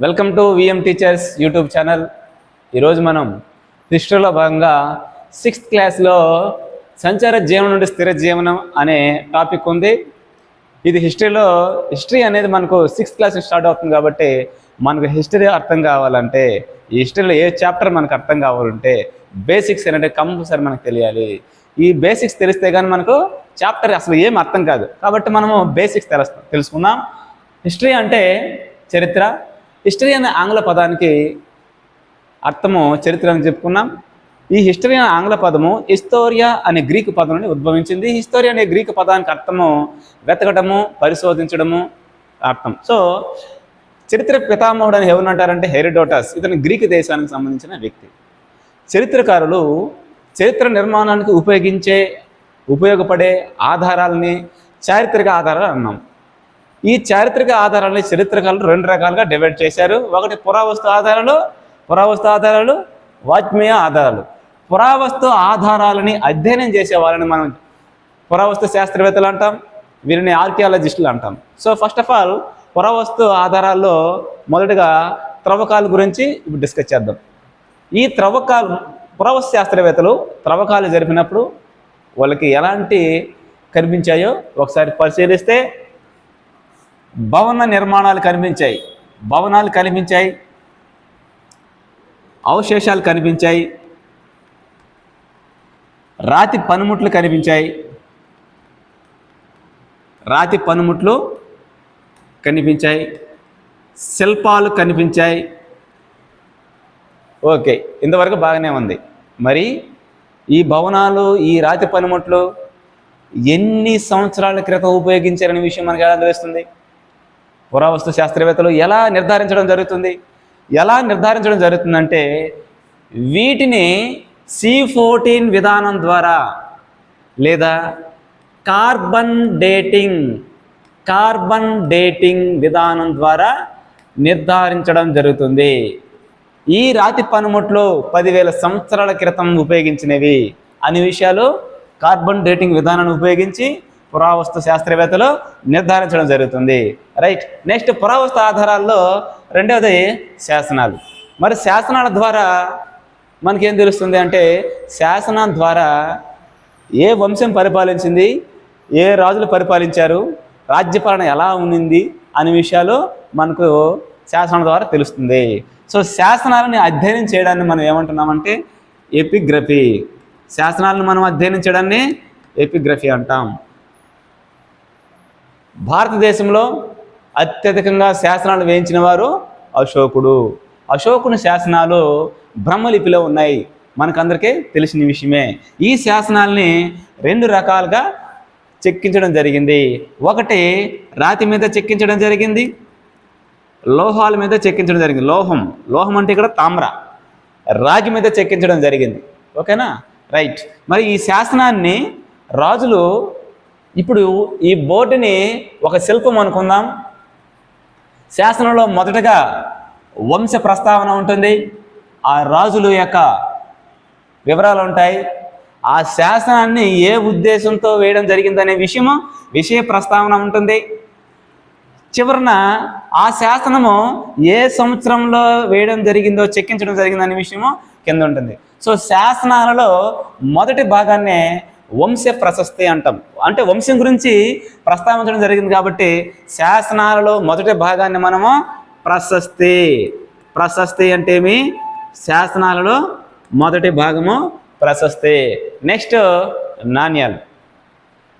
Welcome to VM teachers YouTube channel. ఈరోజు మనం హిస్టరీలో భాగంగా సిక్స్త్ క్లాస్లో సంచార జీవనం నుండి స్థిర జీవనం అనే టాపిక్ ఉంది. ఇది హిస్టరీలో హిస్టరీ అనేది మనకు సిక్స్త్ క్లాస్ స్టార్ట్ అవుతుంది కాబట్టి మనకు హిస్టరీ అర్థం కావాలంటే ఈ హిస్టరీలో ఏ చాప్టర్ మనకు అర్థం కావాలంటే బేసిక్స్ అనేది కంపల్సరీ మనకు తెలియాలి. ఈ బేసిక్స్ తెలిస్తే కానీ మనకు చాప్టర్ అసలు ఏం అర్థం కాదు. కాబట్టి మనము బేసిక్స్ తెలుసు తెలుసుకుందాం. హిస్టరీ అంటే చరిత్ర హిస్టరీ అనే ఆంగ్ల పదానికి అర్థము చరిత్ర అని చెప్పుకున్నాం. ఈ హిస్టరీ అనే ఆంగ్ల పదము హిస్టోరియా అనే గ్రీకు పదం నుండి ఉద్భవించింది. హిస్టోరియా అనే గ్రీకు పదానికి అర్థము వెతకడము పరిశోధించడము అర్థం. సో చరిత్ర పితామహుడు అని ఎవరు అంటారంటే హెరిడోటస్. ఇతను గ్రీకు దేశానికి సంబంధించిన వ్యక్తి. చరిత్రకారులు చరిత్ర నిర్మాణానికి ఉపయోగించే ఉపయోగపడే ఆధారాలని చారిత్రక ఆధారాలు అన్నాం. ఈ చారిత్రక ఆధారాలని చరిత్రకారులు రెండు రకాలుగా డివైడ్ చేశారు. ఒకటి పురావస్తు ఆధారాలు పురావస్తు ఆధారాలు వాజ్మేయ ఆధారాలు. పురావస్తు ఆధారాలని అధ్యయనం చేసే వాళ్ళని మనం పురావస్తు శాస్త్రవేత్తలు అంటాం వీరిని ఆర్కియాలజిస్టులు అంటాం. సో ఫస్ట్ ఆఫ్ ఆల్ పురావస్తు ఆధారాల్లో మొదటగా త్రవ్వకాల గురించి ఇప్పుడు డిస్కస్ చేద్దాం. ఈ త్రవ్వకాలు పురావస్తు శాస్త్రవేత్తలు త్రవ్వకాలు జరిపినప్పుడు వాళ్ళకి ఎలాంటి కనిపించాయో ఒకసారి పరిశీలిస్తే భవన నిర్మాణాలు కనిపించాయి. భవనాలు కనిపించాయి. అవశేషాలు కనిపించాయి. రాతి పనిముట్లు కనిపించాయి. రాతి పనిముట్లు కనిపించాయి. శిల్పాలు కనిపించాయి. ఓకే ఇంతవరకు బాగానే ఉంది. మరి ఈ భవనాలు ఈ రాతి పనిముట్లు ఎన్ని సంవత్సరాల క్రితం ఉపయోగించారనే విషయం మనకు ఎలా తెలుస్తుంది? పురావస్తు శాస్త్రవేత్తలు ఎలా నిర్ధారించడం జరుగుతుంది? ఎలా నిర్ధారించడం జరుగుతుందంటే వీటిని సి ఫోర్టీన్ విధానం ద్వారా లేదా కార్బన్ డేటింగ్ కార్బన్ డేటింగ్ విధానం ద్వారా నిర్ధారించడం జరుగుతుంది. ఈ రాతి పనిముట్లు పదివేల సంవత్సరాల క్రితం ఉపయోగించినవి. అనే విషయాలు కార్బన్ డేటింగ్ విధానాన్ని ఉపయోగించి పురావస్తు శాస్త్రవేత్తలు నిర్ధారించడం జరుగుతుంది. రైట్ నెక్స్ట్ పురావస్తు ఆధారాల్లో రెండవది శాసనాలు. మరి శాసనాల ద్వారా మనకేం తెలుస్తుంది అంటే శాసనం ద్వారా ఏ వంశం పరిపాలించింది ఏ రాజులు పరిపాలించారు రాజ్యపాలన ఎలా ఉన్నింది అనే విషయాలు మనకు శాసనం ద్వారా తెలుస్తుంది. సో శాసనాలని అధ్యయనం చేయడాన్ని మనం ఏమంటున్నామంటే ఎపిగ్రఫీ శాసనాలను మనం అధ్యయనం చేయడాన్ని ఎపిగ్రఫీ అంటాం. భారతదేశంలో అత్యధికంగా శాసనాలు వేయించిన వారు అశోకుడు. అశోకుని శాసనాలు బ్రహ్మలిపిలో ఉన్నాయి. మనకందరికీ తెలిసిన విషయమే. ఈ శాసనాల్ని రెండు రకాలుగా చెక్కించడం జరిగింది. ఒకటి రాతి మీద చెక్కించడం జరిగింది. లోహాల మీద చెక్కించడం జరిగింది. లోహం. లోహం అంటే ఇక్కడ తామ్ర. రాగి మీద చెక్కించడం జరిగింది. ఓకేనా? రైట్. మరి ఈ శాసనాన్ని రాజులు ఇప్పుడు ఈ బోర్డుని ఒక శిల్పం అనుకుందాం. శాసనంలో మొదటగా వంశ ప్రస్తావన ఉంటుంది. ఆ రాజుల యొక్క వివరాలు ఉంటాయి. ఆ శాసనాన్ని ఏ ఉద్దేశంతో వేయడం జరిగిందనే విషయము విషయ ప్రస్తావన ఉంటుంది. చివరన ఆ శాసనము ఏ సంవత్సరంలో వేయడం జరిగిందో చెక్కించడం జరిగిందనే విషయము కింద ఉంటుంది. సో శాసనాలలో మొదటి భాగాన్నే వంశ ప్రశస్తి అంటాం. అంటే వంశం గురించి ప్రస్తావించడం జరిగింది కాబట్టి శాసనాలలో మొదటి భాగాన్ని మనము ప్రశస్తి. ప్రశస్తి అంటే ఏమి? శాసనాలలో మొదటి భాగము ప్రశస్తి. నెక్స్ట్ నాణ్యాలు.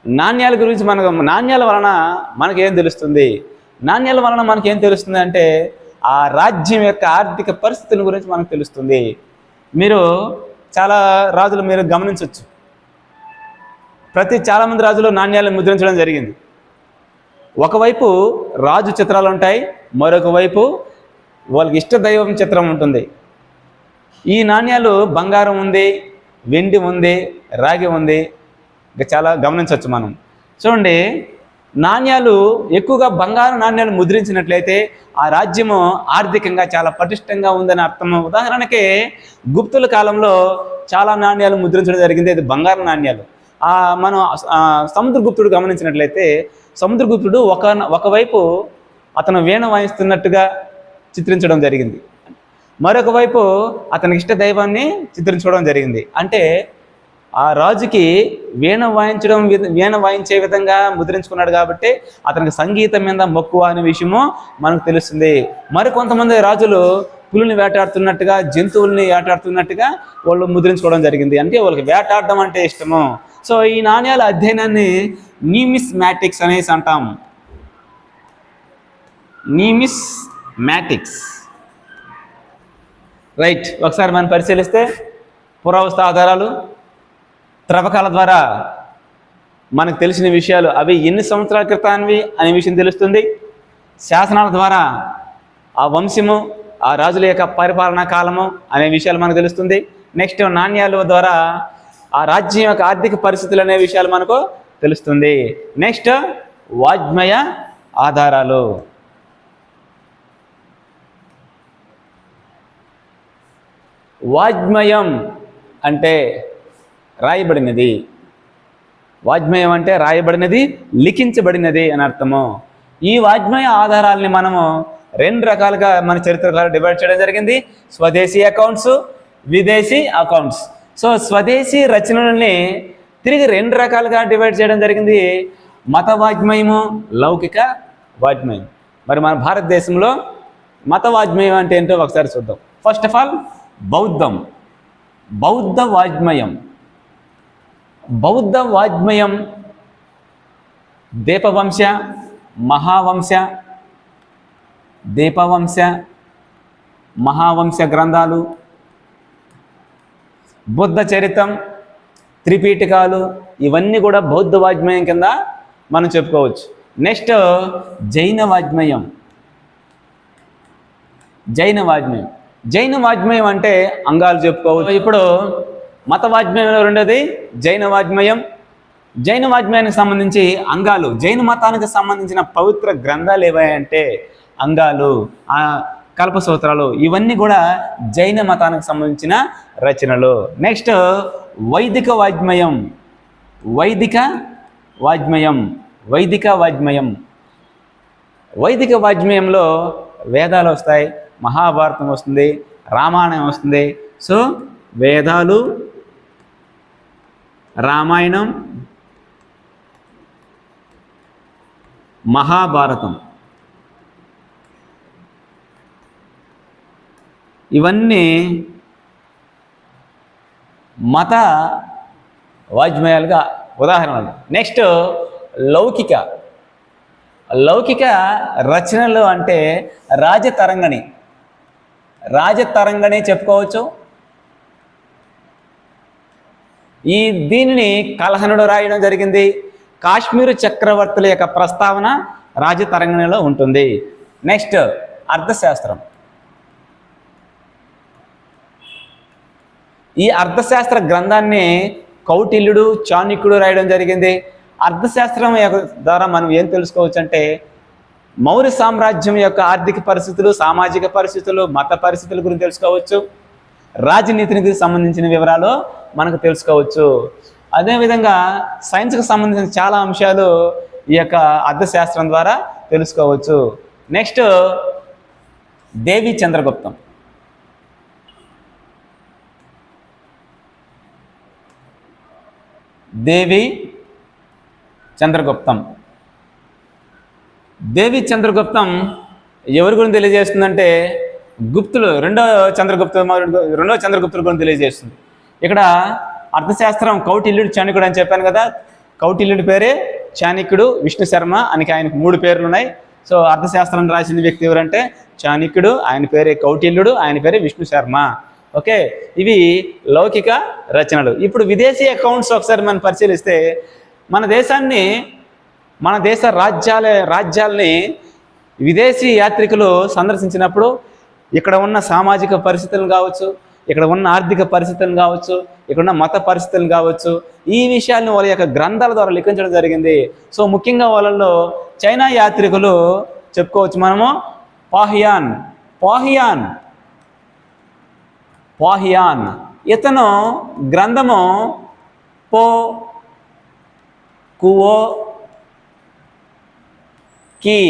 నాణ్యాల గురించి మనకు నాణ్యాల వలన మనకేం తెలుస్తుంది? నాణ్యాల వలన మనకేం తెలుస్తుంది అంటే ఆ రాజ్యం యొక్క ఆర్థిక పరిస్థితుల గురించి మనకు తెలుస్తుంది. మీరు చాలా రాజులు మీరు గమనించవచ్చు ప్రతి చాలామంది రాజులు నాణ్యాలను ముద్రించడం జరిగింది. ఒకవైపు రాజు చిత్రాలు ఉంటాయి మరొక వైపు వాళ్ళకి ఇష్ట దైవం చిత్రం ఉంటుంది. ఈ నాణ్యాలు బంగారం ఉంది వెండి ఉంది రాగి ఉంది. ఇంకా చాలా గమనించవచ్చు మనం. చూడండి నాణ్యాలు ఎక్కువగా బంగారు నాణ్యాలు ముద్రించినట్లయితే ఆ రాజ్యము ఆర్థికంగా చాలా పటిష్టంగా ఉందని అర్థం. ఉదాహరణకి గుప్తుల కాలంలో చాలా నాణ్యాలు ముద్రించడం జరిగింది అది బంగారు నాణ్యాలు. మనం సముద్రగుప్తుడు గమనించినట్లయితే సముద్రగుప్తుడు ఒక ఒకవైపు అతను వీణ వాయిస్తున్నట్టుగా చిత్రించడం జరిగింది. మరొక వైపు అతని ఇష్ట దైవాన్ని చిత్రించుకోవడం జరిగింది. అంటే ఆ రాజుకి వీణ వాయించడం వీణ వాయించే విధంగా ముద్రించుకున్నాడు కాబట్టి అతనికి సంగీతం మీద మక్కువ అనే విషయము మనకు తెలుస్తుంది. మరి కొంతమంది రాజులు పులుని వేటాడుతున్నట్టుగా జంతువుల్ని వేటాడుతున్నట్టుగా వాళ్ళు ముద్రించుకోవడం జరిగింది. అంటే వాళ్ళకి వేటాడడం అంటే ఇష్టము. సో ఈ నాణ్యాల అధ్యయనాన్ని నీమిస్ మ్యాటిక్స్ అనేసి అంటాం. నీమిస్ మ్యాటిక్స్ రైట్ ఒకసారి మనం పరిశీలిస్తే పురావస్తు ఆధారాలు త్రవ్వకాల ద్వారా మనకు తెలిసిన విషయాలు అవి ఎన్ని సంవత్సరాల క్రితానివి అనే విషయం తెలుస్తుంది. శాసనాల ద్వారా ఆ వంశము ఆ రాజుల యొక్క పరిపాలనా కాలము అనే విషయాలు మనకు తెలుస్తుంది. నెక్స్ట్ నాణ్యాల ద్వారా ఆ రాజ్యం యొక్క ఆర్థిక పరిస్థితులు అనే విషయాలు మనకు తెలుస్తుంది. నెక్స్ట్ వాజ్మయ ఆధారాలు. వాజ్మయం అంటే రాయబడినది. వాజ్మయం అంటే రాయబడినది లిఖించబడినది అని అర్థము. ఈ వాజ్మయ ఆధారాలని మనము రెండు రకాలుగా మన చరిత్రకాలు డివైడ్ చేయడం జరిగింది. స్వదేశీ అకౌంట్స్ విదేశీ అకౌంట్స్ సో స్వదేశీ రచనలని తిరిగి రెండు రకాలుగా డివైడ్ చేయడం జరిగింది. మత వాజ్మయము లౌకిక వాజ్మయం మరి మన భారతదేశంలో మత వాజ్మయం అంటే ఏంటో ఒకసారి చూద్దాం. ఫస్ట్ ఆఫ్ ఆల్ బౌద్ధం. బౌద్ధ వాజ్మయం బౌద్ధ వాజ్మయం దీపవంశ మహావంశ దీపవంశ మహావంశ గ్రంథాలు బుద్ధ చరితం త్రిపీఠికాలు ఇవన్నీ కూడా బౌద్ధ వాజ్మయం కింద మనం చెప్పుకోవచ్చు. నెక్స్ట్ జైన వాజ్మయం. జైన వాజ్మయం. జైన వాజ్మయం అంటే అంగాలు చెప్పుకోవచ్చు. ఇప్పుడు మత వాజ్మయంలో రెండోది జైన వాజ్మయం. జైన వాజ్మయానికి సంబంధించి అంగాలు జైన మతానికి సంబంధించిన పవిత్ర గ్రంథాలు ఏవాయంటే అంగాలు కల్ప సూత్రాలు. ఇవన్నీ కూడా జైన మతానికి సంబంధించిన రచనలు. నెక్స్ట్ వైదిక వాజ్మయం. వైదిక వాజ్మయం. వైదిక వాజ్మయం. వైదిక వాజ్మయంలో వేదాలు వస్తాయి. మహాభారతం వస్తుంది. రామాయణం వస్తుంది. సో వేదాలు రామాయణం మహాభారతం. ఇవన్నీ మత వాజ్మయాలుగా ఉదాహరణలు. నెక్స్ట్ లౌకిక. లౌకిక రచనలు అంటే రాజతరంగణి రాజతరంగణి చెప్పుకోవచ్చు. ఈ దీనిని కలహనుడు రాయడం జరిగింది. కాశ్మీరు చక్రవర్తుల యొక్క ప్రస్తావన రాజతరంగణిలో ఉంటుంది. నెక్స్ట్ అర్థశాస్త్రం. ఈ అర్థశాస్త్ర గ్రంథాన్ని కౌటిల్యుడు చాణిక్యుడు రాయడం జరిగింది. అర్థశాస్త్రం యొక్క ద్వారా మనం ఏం తెలుసుకోవచ్చు అంటే మౌర్య సామ్రాజ్యం యొక్క ఆర్థిక పరిస్థితులు సామాజిక పరిస్థితులు మత పరిస్థితుల గురించి తెలుసుకోవచ్చు. రాజనీతికి సంబంధించిన వివరాలు మనకు తెలుసుకోవచ్చు. అదేవిధంగా సైన్స్కి సంబంధించిన చాలా అంశాలు ఈ యొక్క అర్థశాస్త్రం ద్వారా తెలుసుకోవచ్చు. నెక్స్ట్ దేవి చంద్రగుప్తం. దేవి చంద్రగుప్తం. దేవి చంద్రగుప్తం ఎవరి గురించి తెలియజేస్తుందంటే గుప్తులు రెండో చంద్రగుప్త రెండో చంద్రగుప్తుల గురించి తెలియజేస్తుంది. ఇక్కడ అర్థశాస్త్రం కౌటిల్యుడు చాణికుడు అని చెప్పాను కదా కౌటిల్యుడి పేరే చాణిక్యుడు విష్ణు శర్మ అని ఆయనకు మూడు పేర్లు ఉన్నాయి. సో అర్థశాస్త్రం రాసిన వ్యక్తి ఎవరంటే చాణక్యుడు ఆయన పేరే కౌటిల్యుడు ఆయన పేరే విష్ణు శర్మ. ఓకే? ఇవి లౌకిక రచనలు. ఇప్పుడు విదేశీ అకౌంట్స్ ఒకసారి మనం పరిశీలిస్తే మన దేశాన్ని మన దేశ రాజ్యాల రాజ్యాల్ని విదేశీ యాత్రికులు సందర్శించినప్పుడు ఇక్కడ ఉన్న సామాజిక పరిస్థితులు కావచ్చు ఇక్కడ ఉన్న ఆర్థిక పరిస్థితులు కావచ్చు ఇక్కడ ఉన్న మత పరిస్థితులు కావచ్చు ఈ విషయాలను వాళ్ళ యొక్క గ్రంథాల ద్వారా లిఖించడం జరిగింది. సో ముఖ్యంగా వాళ్ళలో చైనా యాత్రికులు చెప్పుకోవచ్చు మనము పాహియాన్. పాహియాన్ పాహియాన్. ఇతను గ్రంథము పో కువో కి.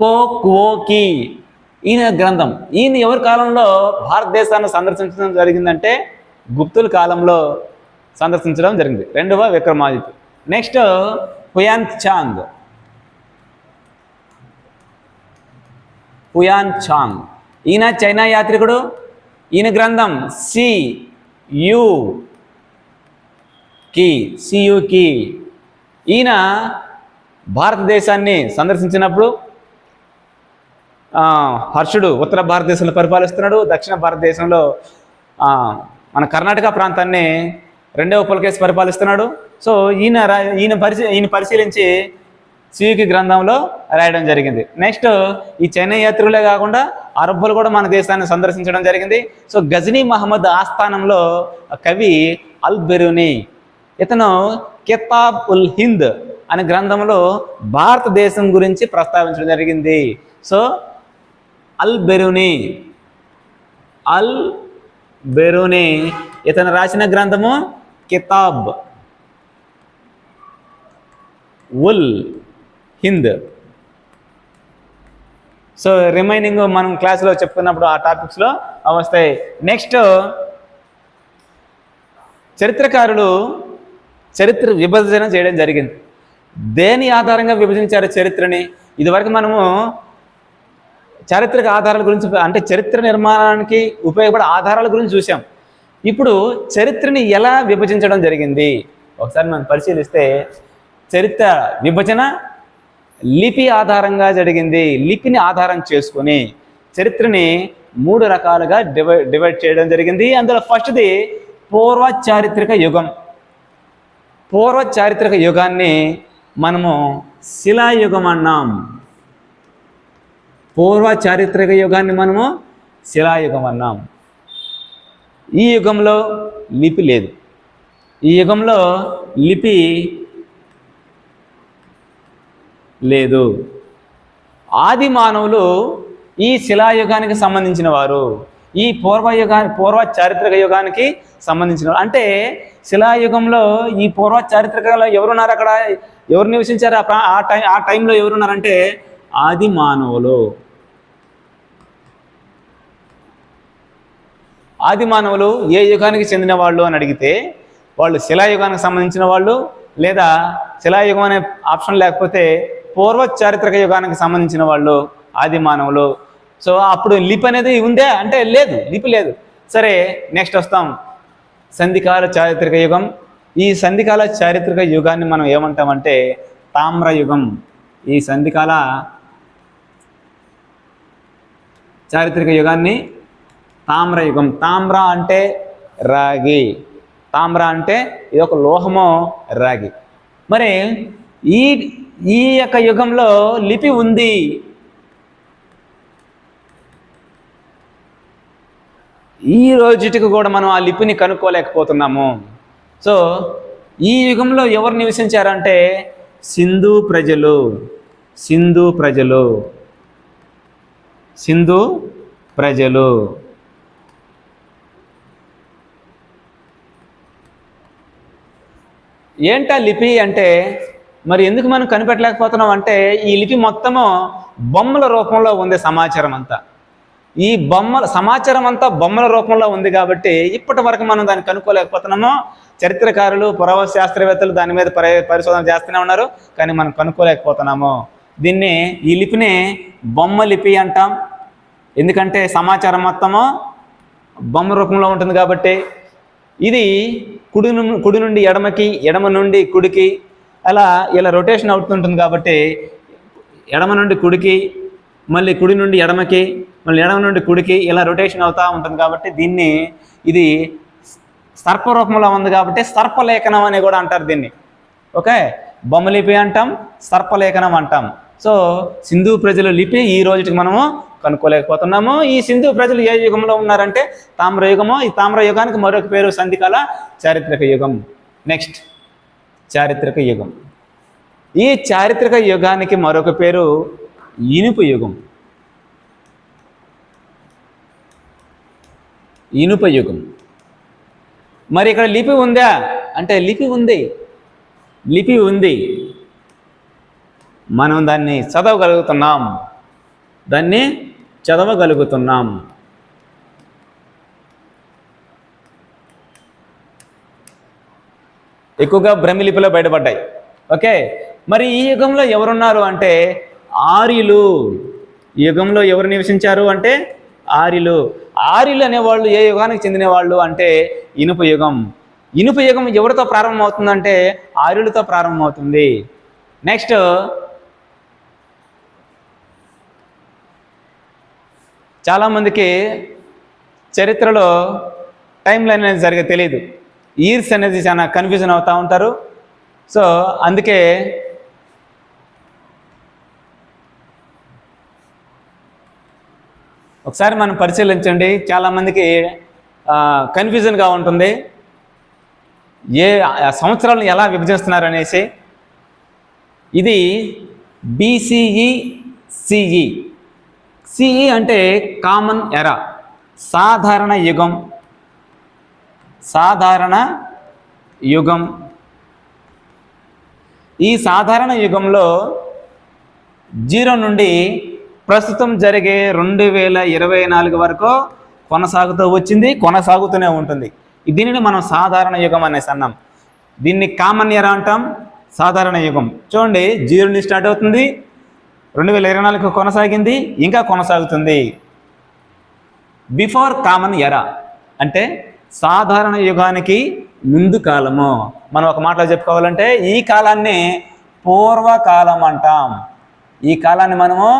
పో కువో కి. ఈయన గ్రంథం. ఈయన ఎవరి కాలంలో భారతదేశాన్ని సందర్శించడం జరిగిందంటే గుప్తుల కాలంలో సందర్శించడం జరిగింది. రెండవ Vikramaditya. Next Hiuen Tsang. Hiuen Tsang. ఈయన చైనా యాత్రికుడు. ఈయన గ్రంథం సి యు కి సియు ఈయన భారతదేశాన్ని సందర్శించినప్పుడు హర్షుడు ఉత్తర భారతదేశంలో పరిపాలిస్తున్నాడు దక్షిణ భారతదేశంలో మన కర్ణాటక ప్రాంతాన్ని రెండవ పులకేసి పరిపాలిస్తున్నాడు. సో ఈయన ఈయన పరిశీ ఈయన పరిశీలించి సీకి గ్రంథంలో రాయడం జరిగింది. నెక్స్ట్ ఈ చైనా యాత్రికులే కాకుండా అరబ్బులు కూడా మన దేశాన్ని సందర్శించడం జరిగింది. సో గజనీ మహమ్మద్ ఆస్థానంలో కవి అల్ బెరూని ఇతను కితాబ్ ఉల్ హింద్ అనే గ్రంథంలో భారతదేశం గురించి ప్రస్తావించడం జరిగింది. సో అల్ బెరూని అల్ బెరూని ఇతను రాసిన గ్రంథము కితాబ్ ఉల్ హింద్. సో రిమైనింగ్ మనం క్లాస్లో చెప్పుకున్నప్పుడు ఆ టాపిక్స్లో వస్తాయి. నెక్స్ట్ చరిత్రకారులు చరిత్ర విభజన చేయడం జరిగింది. దేని ఆధారంగా విభజించారు చరిత్రని? ఇదివరకు మనము చారిత్రక ఆధారాల గురించి అంటే చరిత్ర నిర్మాణానికి ఉపయోగపడే ఆధారాల గురించి చూసాం ఇప్పుడు చరిత్రని ఎలా విభజించడం జరిగింది? ఒకసారి మనం పరిశీలిస్తే చరిత్ర విభజన లిపి ఆధారంగా జరిగింది. లిపిని ఆధారం చేసుకొని చరిత్రని మూడు రకాలుగా డివైడ్ డివైడ్ చేయడం జరిగింది. అందులో ఫస్ట్ది పూర్వ చారిత్రక యుగం. పూర్వ చారిత్రక యుగాన్ని మనము శిలాయుగం అన్నాం. పూర్వ చారిత్రక యుగాన్ని మనము శిలాయుగం అన్నాం. ఈ యుగంలో లిపి లేదు. ఈ యుగంలో లిపి లేదు. ఆది మానవులు ఈ శిలాయుగానికి సంబంధించిన వారు ఈ పూర్వ యుగా పూర్వ చారిత్రక యుగానికి సంబంధించిన అంటే శిలాయుగంలో ఈ పూర్వ చారిత్రకలో ఎవరున్నారు అక్కడ? ఎవరు నివసించారు? ఆ ఆ టైం ఆ టైంలో ఎవరున్నారంటే ఆది మానవులు. ఆది మానవులు ఏ యుగానికి చెందిన వాళ్ళు అని అడిగితే వాళ్ళు శిలాయుగానికి సంబంధించిన వాళ్ళు లేదా శిలాయుగం అనే ఆప్షన్ లేకపోతే పూర్వ చారిత్రక యుగానికి సంబంధించిన వాళ్ళు ఆది మానవులు. సో అప్పుడు లిపి అనేది ఉందే అంటే లేదు లిపి లేదు. సరే నెక్స్ట్ వస్తాం. సంధికాల చారిత్రక యుగం. ఈ సంధికాల చారిత్రక యుగాన్ని మనం ఏమంటామంటే తామ్ర యుగం. ఈ సంధికాల చారిత్రక యుగాన్ని తామ్ర యుగం. తామ్ర అంటే రాగి. తామ్ర అంటే ఇది ఒక లోహము రాగి. మరి ఈ ఈ యొక్క యుగంలో లిపి ఉంది. ఈ రోజుటికి కూడా మనం ఆ లిపిని కనుక్కోలేకపోతున్నాము. సో ఈ యుగంలో ఎవరు నివసించారంటే సింధు ప్రజలు. సింధు ప్రజలు. సింధు ప్రజలు. ఏంటా లిపి అంటే మరి ఎందుకు మనం కనిపెట్టలేకపోతున్నాం అంటే ఈ లిపి మొత్తము బొమ్మల రూపంలో ఉంది సమాచారం అంతా ఈ బొమ్మల సమాచారం అంతా బొమ్మల రూపంలో ఉంది కాబట్టి ఇప్పటి వరకు మనం దాన్ని కనుక్కోలేకపోతున్నాము. చరిత్రకారులు పురావ శాస్త్రవేత్తలు దాని మీద పరి పరిశోధన చేస్తూనే ఉన్నారు కానీ మనం కనుక్కోలేకపోతున్నాము. దీన్ని ఈ లిపిని బొమ్మ లిపి అంటాం. ఎందుకంటే సమాచారం మొత్తము బొమ్మ రూపంలో ఉంటుంది కాబట్టి ఇది కుడి కుడి నుండి ఎడమకి ఎడమ నుండి కుడికి అలా ఇలా రొటేషన్ అవుతుంటుంది కాబట్టి ఎడమ నుండి కుడికి మళ్ళీ కుడి నుండి ఎడమకి మళ్ళీ ఎడమ నుండి కుడికి ఇలా రొటేషన్ అవుతూ ఉంటుంది కాబట్టి దీన్ని ఇది సర్ప రూపంలో ఉంది కాబట్టి సర్పలేఖనం అని కూడా అంటారు దీన్ని. ఓకే? బొమ్మ లిపి అంటాం సర్పలేఖనం అంటాం. సో సింధు ప్రజల లిపి ఈ రోజుకి మనము కనుక్కోలేకపోతున్నాము. ఈ సింధు ప్రజలు ఏ యుగంలో ఉన్నారంటే తామ్ర యుగము ఈ తామ్ర యుగానికి మరొక పేరు సంధికాల చారిత్రక యుగం. నెక్స్ట్. చారిత్రక యుగం. ఈ చారిత్రక యుగానికి మరొక పేరు ఇనుప యుగం. ఇనుప యుగం. మరి ఇక్కడ లిపి ఉందా? అంటే లిపి ఉంది. లిపి ఉంది. మనం దాన్ని చదవగలుగుతున్నాం. దాన్ని చదవగలుగుతున్నాం. ఎక్కువగా బ్రహ్మలిపిలో బయటపడ్డాయి. ఓకే? మరి ఈ యుగంలో ఎవరున్నారు అంటే ఆర్యులు. ఈ యుగంలో ఎవరు నివసించారు అంటే ఆర్యులు. ఆర్యులు అనేవాళ్ళు ఏ యుగానికి చెందిన వాళ్ళు అంటే ఇనుప యుగం. ఇనుప యుగం ఎవరితో ప్రారంభమవుతుందంటే ఆర్యులతో ప్రారంభమవుతుంది. నెక్స్ట్ చాలామందికి చరిత్రలో టైం లైన్ అనేది సరిగ్గా తెలియదు ఇయర్స్ అనేది చాలా కన్ఫ్యూజన్ అవుతూ ఉంటారు. సో అందుకే ఒకసారి మనం పరిశీలించండి. చాలామందికి కన్ఫ్యూజన్గా ఉంటుంది. ఏ ఆ సంవత్సరాలను ఎలా విభజిస్తున్నారు అనేసి. ఇది బీసీఈ సిఈ. సిఈ అంటే కామన్ ఎరా సాధారణ యుగం. సాధారణ యుగం. ఈ సాధారణ యుగంలో జీరో నుండి ప్రస్తుతం జరిగే రెండు వేల ఇరవై నాలుగు వరకు కొనసాగుతూ వచ్చింది కొనసాగుతూనే ఉంటుంది. దీనిని మనం సాధారణ యుగం అనేసి అన్నాం. దీన్ని కామన్ ఇయర్ అంటాం సాధారణ యుగం. చూడండి జీరో నుండి స్టార్ట్ అవుతుంది రెండు వేల ఇరవై నాలుగు కొనసాగింది ఇంకా కొనసాగుతుంది. బిఫోర్ కామన్ ఎరా అంటే సాధారణ యుగానికి ముందు కాలము. మనం ఒక మాటలో చెప్పుకోవాలంటే ఈ కాలాన్ని పూర్వకాలం అంటాం. ఈ కాలాన్ని మనము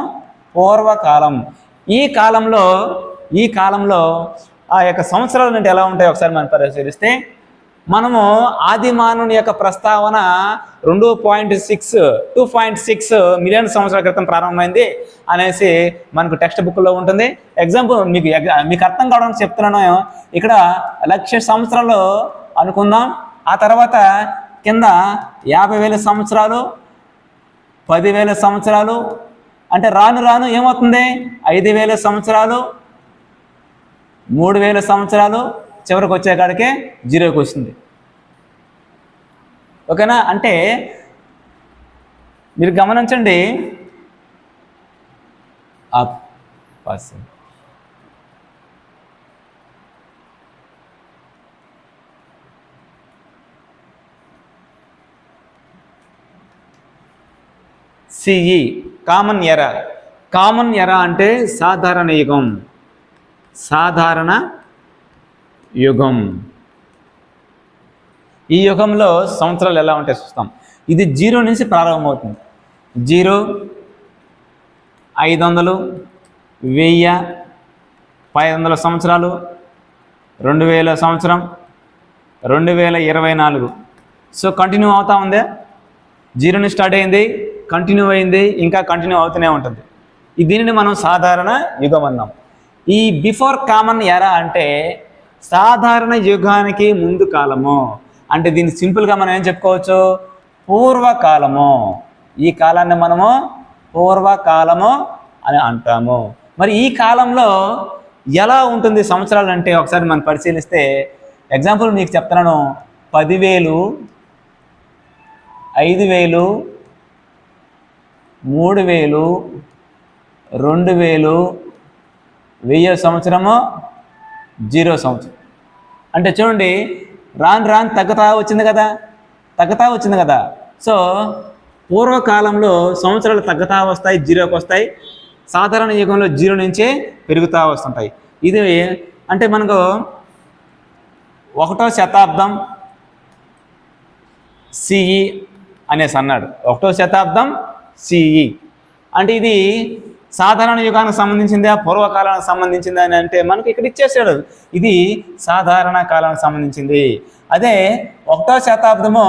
పూర్వకాలం. ఈ కాలంలో ఈ కాలంలో ఆ యొక్క సంవత్సరాలు అంటే ఎలా ఉంటాయి ఒకసారి మనం పరిశీలిస్తే మనము ఆదిమానుని యొక్క ప్రస్తావన రెండు point six two point six million సంవత్సరాల క్రితం ప్రారంభమైంది అనేసి మనకు టెక్స్ట్ బుక్లో ఉంటుంది. ఎగ్జాంపుల్ మీకు మీకు అర్థం కావడానికి చెప్తున్నాను. ఇక్కడ లక్ష సంవత్సరాలు అనుకుందాం. ఆ తర్వాత కింద యాభై వేల సంవత్సరాలు పదివేల సంవత్సరాలు అంటే రాను రాను ఏమవుతుంది? ఐదు వేల సంవత్సరాలు మూడు వేల సంవత్సరాలు చివరికి వచ్చే కాడికే జీరోకి వస్తుంది. ఓకేనా? అంటే మీరు గమనించండి. అప్ pass CE common era common era అంటే సాధారణ యుగం. సాధారణ యుగం. ఈ యుగంలో సంవత్సరాలు ఎలా ఉంటాయి చూస్తాం. ఇది జీరో నుంచి ప్రారంభమవుతుంది. జీరో ఐదు వందలు వెయ్యి పది వందల సంవత్సరాలు రెండు వేల సంవత్సరం రెండు వేల ఇరవై నాలుగు. సో కంటిన్యూ అవుతా ఉందే. జీరో నుంచి స్టార్ట్ అయింది కంటిన్యూ అయింది ఇంకా కంటిన్యూ అవుతూనే ఉంటుంది. దీనిని మనం సాధారణ యుగం అన్నాం. ఈ బిఫోర్ కామన్ ఎరా అంటే సాధారణ యుగానికి ముందు కాలము. అంటే దీన్ని సింపుల్గా మనం ఏం చెప్పుకోవచ్చు? పూర్వకాలము. ఈ కాలాన్ని మనము పూర్వకాలము అని అంటాము. మరి ఈ కాలంలో ఎలా ఉంటుంది సంవత్సరాలు అంటే ఒకసారి మనం పరిశీలిస్తే ఎగ్జాంపుల్ మీకు చెప్తున్నాను. పదివేలు ఐదు వేలు మూడు వేలు రెండు వేలు వెయ్యి సంవత్సరము జీరో సంవత్సరం. అంటే చూడండి రాను రాను తగ్గుతా వచ్చింది కదా తగ్గుతా వచ్చింది కదా. సో పూర్వకాలంలో సంవత్సరాలు తగ్గుతా వస్తాయి జీరోకి వస్తాయి. సాధారణ యుగంలో జీరో నుంచే పెరుగుతూ వస్తుంటాయి. ఇది అంటే మనకు ఒకటో శతాబ్దం సిఈ అనేసి అన్నాడు. ఒకటో శతాబ్దం సిఈ అంటే ఇది సాధారణ యుగానికి సంబంధించిందా? పూర్వకాలానికి సంబంధించిందా అని అంటే మనకి ఇక్కడ ఇచ్చేసాడు. ఇది సాధారణ కాలానికి సంబంధించింది. అదే ఒకటో శతాబ్దము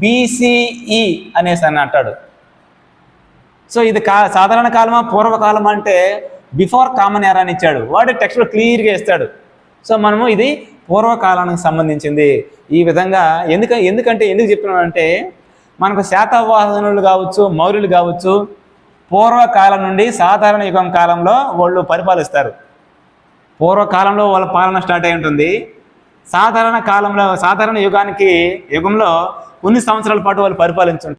బీసీఈ అనేసి అని అంటాడు. సో ఇది కా సాధారణ కాలమా పూర్వకాలం అంటే బిఫోర్ కామన్ ఎరా అని ఇచ్చాడు. వాడు టెక్స్ట్లో క్లియర్గా ఇస్తాడు. సో మనము ఇది పూర్వకాలానికి సంబంధించింది. ఈ విధంగా ఎందుక ఎందుకంటే ఎందుకు చెప్తున్నానంటే మనకు శాతవాహనులు కావచ్చు మౌర్యులు కావచ్చు పూర్వకాలం నుండి సాధారణ యుగం కాలంలో వాళ్ళు పరిపాలిస్తారు. పూర్వకాలంలో వాళ్ళ పాలన స్టార్ట్ అయి ఉంటుంది. సాధారణ కాలంలో సాధారణ యుగానికి యుగంలో కొన్ని సంవత్సరాల పాటు వాళ్ళు పరిపాలించుంటారు.